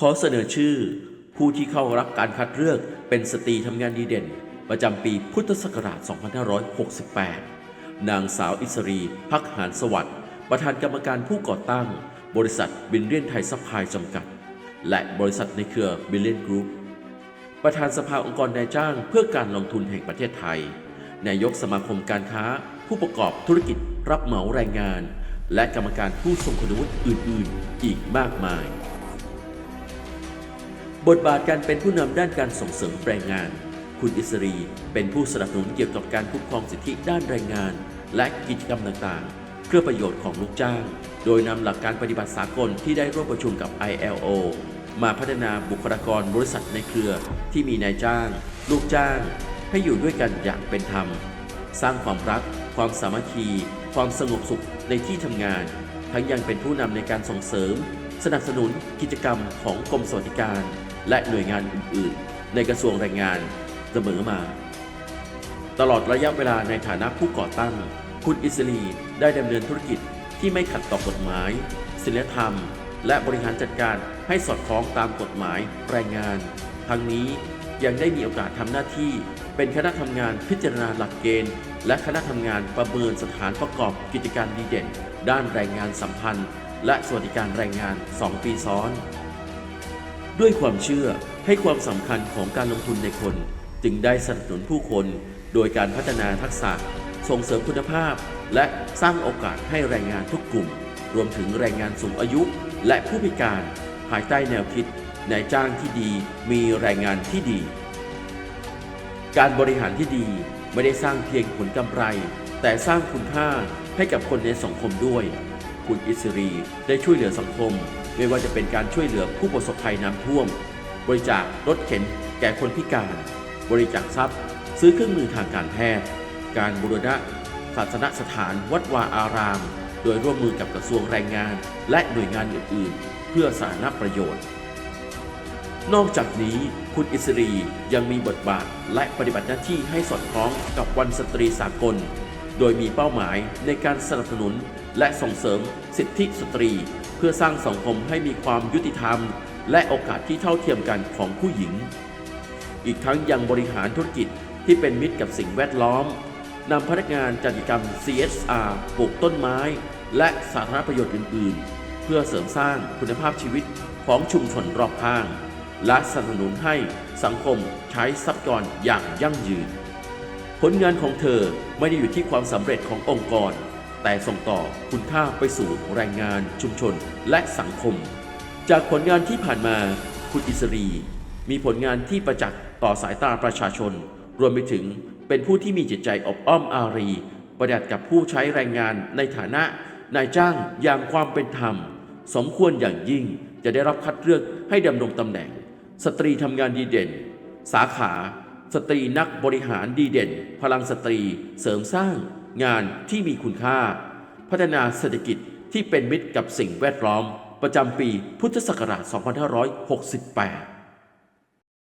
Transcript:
ขอเสนอชื่อ ผู้ที่เข้ารับการคัดเลือกเป็นสตรีทำงานดีเด่น ประจำปีพุทธศักราช 2568 นางสาวอิสรี พักหานสวัสดิ์ ประธานกรรมการผู้ก่อตั้ง บริษัทบิลเลียนไทยซัพพลายจำกัด และบริษัทในเครือบิลเลียนกรุ๊ปประธานสภาองค์กรนายจ้างเพื่อการลงทุนแห่งประเทศไทย นายกสมาคมการค้า ผู้ประกอบธุรกิจรับเหมาแรงงาน และกรรมการผู้ทรงคุณวุฒิอื่น ๆ อีกมากมาย บทบาทการเป็นผู้นำด้านการส่งเสริมแรงงาน คุณอิสรีเป็นผู้สนับสนุนเกี่ยวกับการคุ้มครองสิทธิด้านแรงงาน และกิจกรรมต่างๆ เพื่อประโยชน์ของลูกจ้าง โดยนำหลักการปฏิบัติสากลที่ได้ร่วมประชุมกับ ILO มาพัฒนาบุคลากรบริษัทในเครือที่มีนายจ้าง ลูกจ้าง ให้อยู่ด้วยกันอย่างเป็นธรรม สร้างความรัก ความสามัคคี ความสงบสุขในที่ทำงาน ทั้งยังเป็นผู้นำในการส่งเสริม สนับสนุนกิจกรรมของกรมสวัสดิการ และหน่วยงานอื่นๆ ในกระทรวงแรงงานเสมอมา ตลอดระยะเวลาในฐานะผู้ก่อตั้ง คุณอิสรีได้ดำเนินธุรกิจที่ไม่ขัดต่อกฎหมายศีลธรรม และบริหารจัดการให้สอดคล้องตามกฎหมายแรงงาน ทั้งนี้ยังได้มีโอกาสทำหน้าที่ เป็นคณะทำงานพิจารณาหลักเกณฑ์ และคณะทำงานประเมินสถานประกอบกิจการดีเด่น ด้านแรงงานสัมพันธ์ และสวัสดิการแรงงาน 2 ปีซ้อน ด้วยความเชื่อให้ความสำคัญของการลงทุนในคน จึงได้สนับสนุนผู้คน โดยการพัฒนาทักษะ ส่งเสริมคุณภาพ และสร้างโอกาสให้แรงงานทุกกลุ่ม รวมถึงแรงงานสูงอายุ และผู้พิการ ภายใต้แนวคิดนายจ้างที่ดีมีแรงงานที่ดี การบริหารที่ดีไม่ได้สร้างเพียงผลกำไร แต่สร้างคุณค่าให้กับคนในสังคมด้วย คุณอิสรีได้ช่วยเหลือสังคม ไม่ว่าจะเป็นการช่วยเหลือผู้ประสบภัยน้ำท่วม บริจาครถเข็นแก่คนพิการ บริจาคทรัพย์ ซื้อเครื่องมือทางการแพทย์ การบูรณะศาสนสถานวัดวาอาราม โดยร่วมมือกับกระทรวงแรงงาน และหน่วยงานอื่น ๆ เพื่อสาธารณประโยชน์ นอกจากนี้คุณอิสรียังมีบทบาทและปฏิบัติหน้าที่ให้สอดคล้องกับวันสตรีสากล โดยมีเป้าหมายในการสนับสนุนและส่งเสริมสิทธิสตรี พื่อสร้างสังคมให้มีความยุติธรรม และโอกาสที่เท่าเทียมกันของผู้หญิง อีกทั้งยังบริหารธุรกิจที่เป็นมิตรกับสิ่งแวดล้อมนำพนักงานจัดกิจกรรม CSR ปลูกต้นไม้ และสาธารณประโยชน์อื่น ๆ เพื่อเสริมสร้างคุณภาพชีวิตของชุมชนรอบข้าง และสนับสนุนให้สังคมใช้ทรัพยากรอย่างยั่งยืน ผลงานของเธอไม่ได้อยู่ที่ความสำเร็จขององค์กร แต่ส่งต่อคุณค่าไปสู่แรงงานชุมชนและสังคม จากผลงานที่ผ่านมาคุณอิสรี มีผลงานที่ประจักษ์ต่อสายตาประชาชน รวมไปถึงเป็นผู้ที่มีจิตใจอบอ้อมอารี ประดับกับผู้ใช้แรงงานในฐานะ นายจ้างอย่างความเป็นธรรม สมควรอย่างยิ่งจะได้รับคัดเลือกให้ดำรงตำแหน่ง สตรีทำงานดีเด่น สาขา สตรีนักบริหารดีเด่น พลังสตรี เสริมสร้าง งานที่มีคุณค่า พัฒนาเศรษฐกิจที่เป็นมิตรกับสิ่งแวดล้อม ประจำปีพุทธศักราช 2568